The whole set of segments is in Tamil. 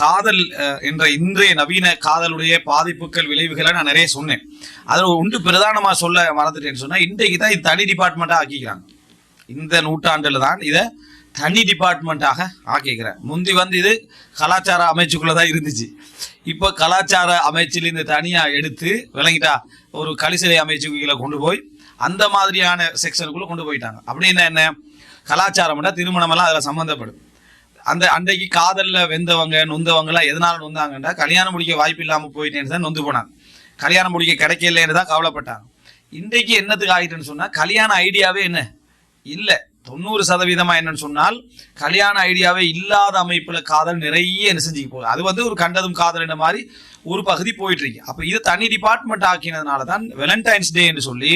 காதல் என்ற இன்றைய நவீன காதலுடைய பாதிப்புகள் விளைவுகளை நான் நிறைய சொன்னேன். அதில் ஒன்று பிரதானமாக சொல்ல மறந்துட்டேன்னு சொன்னால் இன்றைக்கு தான் இது தனி டிபார்ட்மெண்ட்டாக ஆக்கிக்கிறாங்க. இந்த நூற்றாண்டில் தான் இதை தனி டிபார்ட்மெண்ட்டாக ஆக்கிக்கிறேன். முந்தி வந்து இது கலாச்சார அமைச்சுக்குள்ளே தான் இருந்துச்சு. இப்போ கலாச்சார அமைச்சில் இந்த தனியாக எடுத்து விளங்கிட்டா ஒரு களிசிலை அமைச்சுக்குள்ளே கொண்டு போய் அந்த மாதிரியான செக்ஷனுக்குள்ளே கொண்டு போயிட்டாங்க. அப்படின்னா என்ன? கலாச்சாரம்னா திருமணமெல்லாம் அதில் சம்மந்தப்படும் அந்த அன்றைக்கு காதல்ல வெந்தவங்க நொந்தவங்கலாம் எதனால நொந்தாங்கன்னா கல்யாணம் முடிக்க வாய்ப்பு இல்லாமல் போயிட்டேன்னு தான் நொந்து போனாங்க. கல்யாணம் முடிக்க கிடைக்கலன்னு தான் கவலைப்பட்டாங்க. இன்றைக்கு என்னத்துக்கு ஆகிட்டுன்னு சொன்னால் கல்யாண ஐடியாவே என்ன? இல்லை. தொண்ணூறு சதவீதமா என்னன்னு சொன்னால் கல்யாண ஐடியாவே இல்லாத அமைப்புல காதல் நிறைய என்ன செஞ்சுக்கு போகுது. அது வந்து ஒரு கண்டதும் காதல் என்ன மாதிரி ஒரு பகுதி போயிட்டு இருக்கு அப்ப இது தனி டிபார்ட்மெண்ட் ஆக்கினதுனால தான் வெலண்டைன்ஸ் டே என்று சொல்லி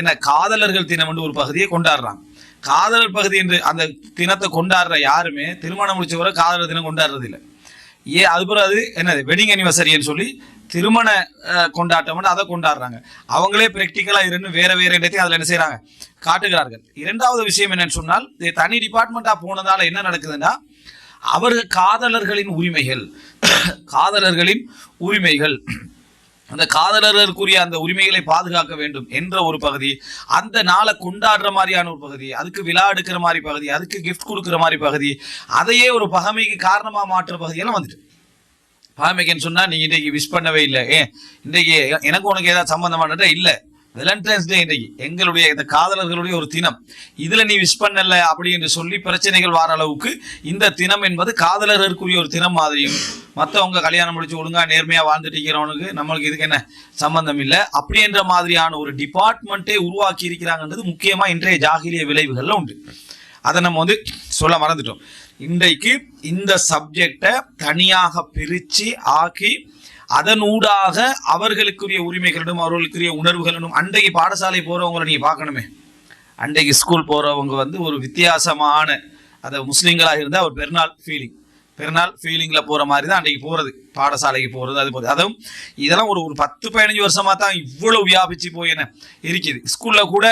என்ன காதலர்கள் தினம் ஒரு பகுதியை கொண்டாடுறாங்க. காதலர் பகுதி என்று அந்த தினத்தை கொண்டாடுற யாருமே திருமணம் முடிச்சவரை காதலர் தினம் கொண்டாடுறது இல்லை ஏ அது பிறகு என்னது? வெட்டிங் அனிவர்சரின்னு சொல்லி திருமண கொண்டாட்டம்னு அதை கொண்டாடுறாங்க. அவங்களே ப்ராக்டிக்கலாக இருந்து வேற வேற இடத்தையும் அதில் என்ன செய்கிறாங்க காட்டுகிறார்கள். இரண்டாவது விஷயம் என்னன்னு சொன்னால் இது தனி டிபார்ட்மெண்ட்டாக போனதால் என்ன நடக்குதுன்னா அவர்கள் காதலர்களின் உரிமைகள் காதலர்களின் உரிமைகள். அந்த காதலர்களுக்குரிய அந்த உரிமைகளை பாதுகாக்க வேண்டும் என்ற ஒரு பகுதி அந்த நாளை கொண்டாடுற மாதிரியான ஒரு பகுதி அதுக்கு விழா எடுக்கிற மாதிரி பகுதி அதுக்கு கிஃப்ட் கொடுக்குற மாதிரி பகுதி அதையே ஒரு பகமைக்கு காரணமாக மாற்றுற பகுதியெல்லாம் வந்துட்டு. பகமைக்குன்னு சொன்னால் நீங்கள் இன்றைக்கி விஷ் பண்ணவே இல்லை. ஏன்? இன்றைக்கி எனக்கு உனக்கு ஏதாவது சம்மந்தமானதா இல்லை. வேலண்டைன்ஸ் டே இன்றைக்கு எங்களுடைய இந்த காதலர்களுடைய ஒரு தினம். இதில் நீ விஷ் பண்ணல அப்படி என்று சொல்லி பிரச்சனைகள் வர அளவுக்கு இந்த தினம் என்பது காதலர்களுக்குரிய ஒரு தினம் மாதிரியும் மற்றவங்க கல்யாணம் முடிச்சு ஒழுங்காக நேர்மையாக வாழ்ந்துட்டு இருக்கிறவனுக்கு நம்மளுக்கு இதுக்கு என்ன சம்பந்தம் இல்லை? அப்படின்ற மாதிரியான ஒரு டிபார்ட்மெண்ட்டே உருவாக்கி இருக்கிறாங்கன்றது முக்கியமாக இன்றைய ஜாகிலிய விளைவுகளில் உண்டு. அதை நம்ம வந்து சொல்ல மறந்துட்டோம். இன்றைக்கு இந்த சப்ஜெக்டை தனியாக பிரித்து ஆக்கி அதனூடாக அவர்களுக்குரிய உரிமைகளிடம் அவர்களுக்குரிய உணர்வுகளிடம் அன்றைக்கு பாடசாலை போகிறவங்களை நீங்கள் பார்க்கணுமே. அன்றைக்கு ஸ்கூல் போகிறவங்க வந்து ஒரு வித்தியாசமான அதை முஸ்லீம்களாக இருந்தால் ஒரு பெருநாள் ஃபீலிங் பெருநாள் ஃபீலிங்கில் போகிற மாதிரி தான் அன்றைக்கு போகிறது பாடசாலைக்கு போகிறது அது போகுது அதுவும் இதெல்லாம் ஒரு ஒரு பத்து பதினஞ்சு வருஷமாக தான் இவ்வளோ வியாபித்து போயின இருக்குது. ஸ்கூலில் கூட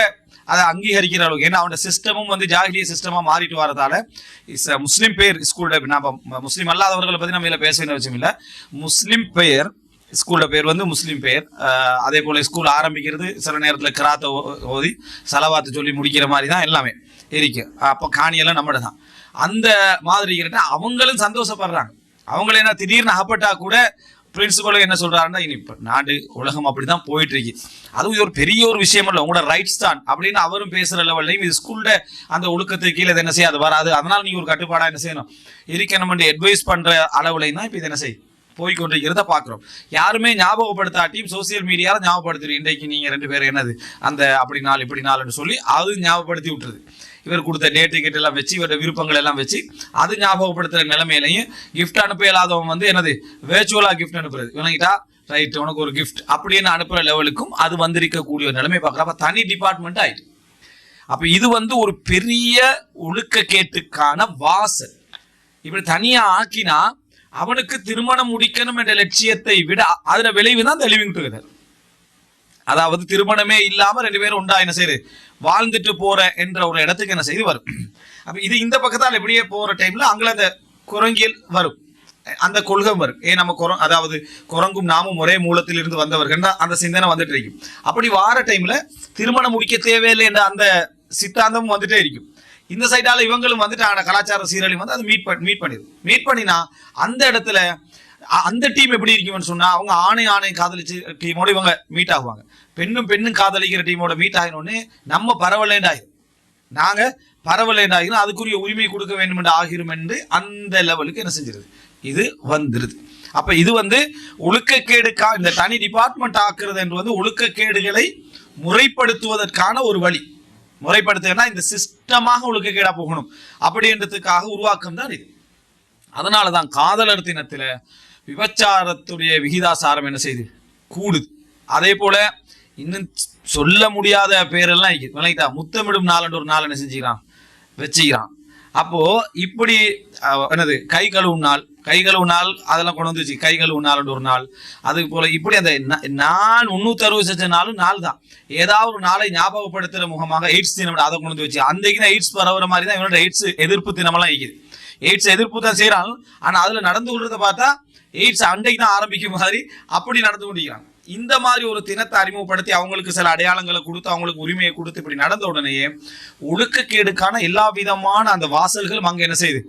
அதை அங்கீகரிக்கிற அளவுக்கு. ஏன்னா அவனோட சிஸ்டமும் வந்து ஜாகிலிய சிஸ்டமாக மாறிட்டு வரதால இஸ் முஸ்லீம் பெயர் ஸ்கூலில் நம்ம முஸ்லீம் அல்லாதவர்களை பற்றி நம்ம இதில் பேச வேண்டிய இல்லை. முஸ்லீம் பெயர் ஸ்கூலோட பேர் வந்து முஸ்லீம் பெயர் அதே போல் ஸ்கூல் ஆரம்பிக்கிறது சில நேரத்தில் கிராத்தை ஓ- ஓதி செலவாத்து சொல்லி முடிக்கிற மாதிரி தான் எல்லாமே இருக்கு. அப்போ காணியெல்லாம் நம்மட தான். அந்த மாதிரி இருக்கிற அவங்களும் சந்தோஷப்படுறாங்க. அவங்கள என்ன திடீர்னு அகப்பட்டா கூட பிரின்சிபலும் என்ன சொல்றாருன்னா இனி இப்ப நாடு உலகம் அப்படிதான் போயிட்டு இருக்கு அதுவும் இது ஒரு பெரிய ஒரு விஷயம் இல்லை உங்களோட ரைட்ஸ் தான் அப்படின்னு அவரும் பேசுற லெவல்லையும் இது ஸ்கூல்ல அந்த ஒழுக்கத்துக்கு கீழே இது என்ன செய்யாது வராது. அதனால நீங்க ஒரு கட்டுப்பாடா என்ன செய்யணும்? இருக்கணும் அட்வைஸ் பண்ற அளவுலையும் தான் இப்ப இது என்ன செய்யும்? போய் கொண்டிருக்கிறத பார்க்குறோம். யாருமே ஞாபகப்படுத்தாட்டியும் சோசியல் மீடியாவில் ஞாபகப்படுத்துறீங்க இன்றைக்கு நீங்கள் ரெண்டு பேரும் என்னது? அந்த அப்படி நாள் இப்படி நாள்னு சொல்லி அது ஞாபகப்படுத்தி விட்டுருது. இவர் கொடுத்த டேட் டிக்கெட் எல்லாம் வச்சு இவரோட விருப்பங்கள் எல்லாம் வச்சு அது ஞாபகப்படுத்துகிற நிலைமையிலையும் கிஃப்ட் அனுப்ப இல்லாதவன் வந்து என்னது? வேர்ச்சுவலாக கிஃப்ட் அனுப்புறது. விளங்கிட்டா ரைட் உனக்கு ஒரு கிஃப்ட் அப்படின்னு அனுப்புகிற லெவலுக்கும் அது வந்திருக்கக்கூடிய ஒரு நிலைமை பார்க்குறப்ப தனி டிபார்ட்மெண்ட் ஆயிட்டு. அப்போ இது வந்து ஒரு பெரிய ஒழுக்க கேட்டுக்கான வாசல். இப்படி தனியாக ஆக்கினா அவனுக்கு திருமணம் முடிக்கணும் என்ற லட்சியத்தை விட அதுல விளைவு தான் லிவிங் டுகெதர் அதாவது திருமணமே இல்லாம ரெண்டு பேரும் உண்டா என்ன செய்யுது? வாழ்ந்துட்டு போற என்ற ஒரு இடத்துக்கு என்ன செய்து வரும். அப்ப இது இந்த பக்கத்தால் இப்படியே போற டைம்ல அங்கே அந்த குரங்கியல் வரும். அந்த கொள்கை வரும். ஏன் நம்ம குர அதாவது குரங்கும் நாமும் ஒரே மூலத்தில் இருந்து வந்தவர்கள் அந்த சிந்தனை வந்துட்டு இருக்கும். அப்படி வார டைம்ல திருமணம் முடிக்க தேவையில்லை என்ற அந்த சித்தாந்தமும் வந்துட்டே இருக்கும். இந்த சைடால இவங்களும் வந்துட்டு ஆன கலாச்சார சீரழி வந்து அது மீட் பண்ணி மீட் பண்ணிடும் மீட் பண்ணினா அந்த இடத்துல அந்த டீம் எப்படி இருக்கும்னு சொன்னா அவங்க ஆணை ஆணை காதலிச்சு டீமோட இவங்க மீட் ஆகுவாங்க. பெண்ணும் பெண்ணும் காதலிக்கிற டீமோட மீட் ஆகினோன்னு நம்ம பரவலேண்ட் ஆகிரும் நாங்க பரவலேண்ட் ஆகிரும் அதுக்குரிய உரிமை கொடுக்க வேண்டும் என்று ஆகிரும் என்று அந்த லெவலுக்கு என்ன செஞ்சிருது? இது வந்துருது. அப்ப இது வந்து ஒழுக்கக்கேடுக்கா இந்த தனி டிபார்ட்மெண்ட் ஆக்குறது என்று வந்து ஒழுக்கக்கேடுகளை முறைப்படுத்துவதற்கான ஒரு வழி. முறைப்படுத்துனா இந்த சிஸ்டமாக ஒழுக்கக்கேடா போகணும். அப்படின்றதுக்காக உருவாக்கம் தான் இது. அதனால தான் காதலர் தினத்தில் விபச்சாரத்துடைய விகிதாசாரம் என்ன செய்யுது கூடுது அதே போல இன்னும் சொல்ல முடியாத பேரெல்லாம் விளங்கிட்டா முத்தமிடும் நாளன்று ஒரு நாள் என்ன செஞ்சுக்கிறான்? வச்சுக்கிறான். அப்போ இப்படி என்னது கை கழுவும் நாள் கை கழுவு நாள் அதெல்லாம் கொண்டு வந்துச்சு கை கழுவு நாள்னு ஒரு நாள். அதுக்கு போல இப்படி அந்த நான் முன்னூத்தி அறுபது செஞ்ச நாளும் நாள் தான் ஏதாவது ஒரு நாளை ஞாபகப்படுத்துற முகமாக எய்ட்ஸ் தினம் அதை கொண்டு வந்து வச்சு அன்றைக்கு தான் எய்ட்ஸ் பரவுற மாதிரி தான் இவனோட எய்ட்ஸ் எதிர்ப்பு தினமெல்லாம் இருக்குது. எய்ட்ஸ் எதிர்ப்பு தான் செய்யறாங்க ஆனா அதுல நடந்து கொள்றத பார்த்தா எய்ட்ஸ் அன்றைக்கு தான் ஆரம்பிக்கும் மாதிரி அப்படி நடந்து கொண்டிருக்கிறாங்க இந்த மாதிரி ஒரு தினத்தை அறிமுகப்படுத்தி அவங்களுக்கு சில அடையாளங்களை கொடுத்து அவங்களுக்கு உரிமையை கொடுத்து இப்படி நடந்த உடனேயே ஒழுக்கக்கேடுக்கான எல்லா விதமான அந்த வாசல்களும் அங்க என்ன செய்யுது?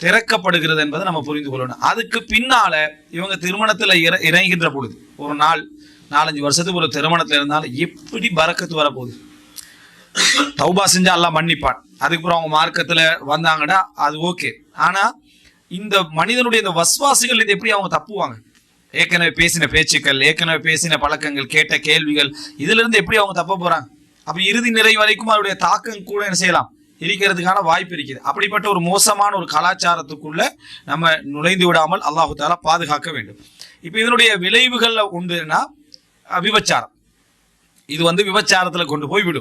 திறக்கப்படுகிறது என்பதை நம்ம புரிந்து கொள்ளணும். அதுக்கு பின்னால இவங்க திருமணத்தில் இற- இறங்குகின்ற பொழுது ஒரு நாள் நாலஞ்சு வருஷத்துக்கு ஒரு திருமணத்தில் இருந்தாலும் எப்படி பறக்கத்து வரப்போகுது. தௌபா செஞ்சா எல்லாம் மன்னிப்பான். அதுக்கப்புறம் அவங்க மார்க்கத்தில் வந்தாங்கன்னா அது ஓகே. ஆனால் இந்த மனிதனுடைய இந்த வஸ்வாசிகள் இது எப்படி அவங்க தப்புவாங்க? ஏற்கனவே பேசின பேச்சுக்கள் ஏற்கனவே பேசின பழக்கங்கள் கேட்ட கேள்விகள் இதுலேருந்து எப்படி அவங்க தப்ப போகிறாங்க அப்போ இறுதி நிறை வரைக்கும் அவருடைய தாக்கம் கூட என்ன செய்யலாம்? இருக்கிறதுக்கான வாய்ப்பு இருக்குது. அப்படிப்பட்ட ஒரு மோசமான ஒரு கலாச்சாரத்துக்குள்ள நம்ம நுழைந்து விடாமல் அல்லாஹு தாலா பாதுகாக்க வேண்டும். இப்போ இதனுடைய விளைவுகளில் உண்டுன்னா விபச்சாரம். இது வந்து விபச்சாரத்தில் கொண்டு போய் விடும்.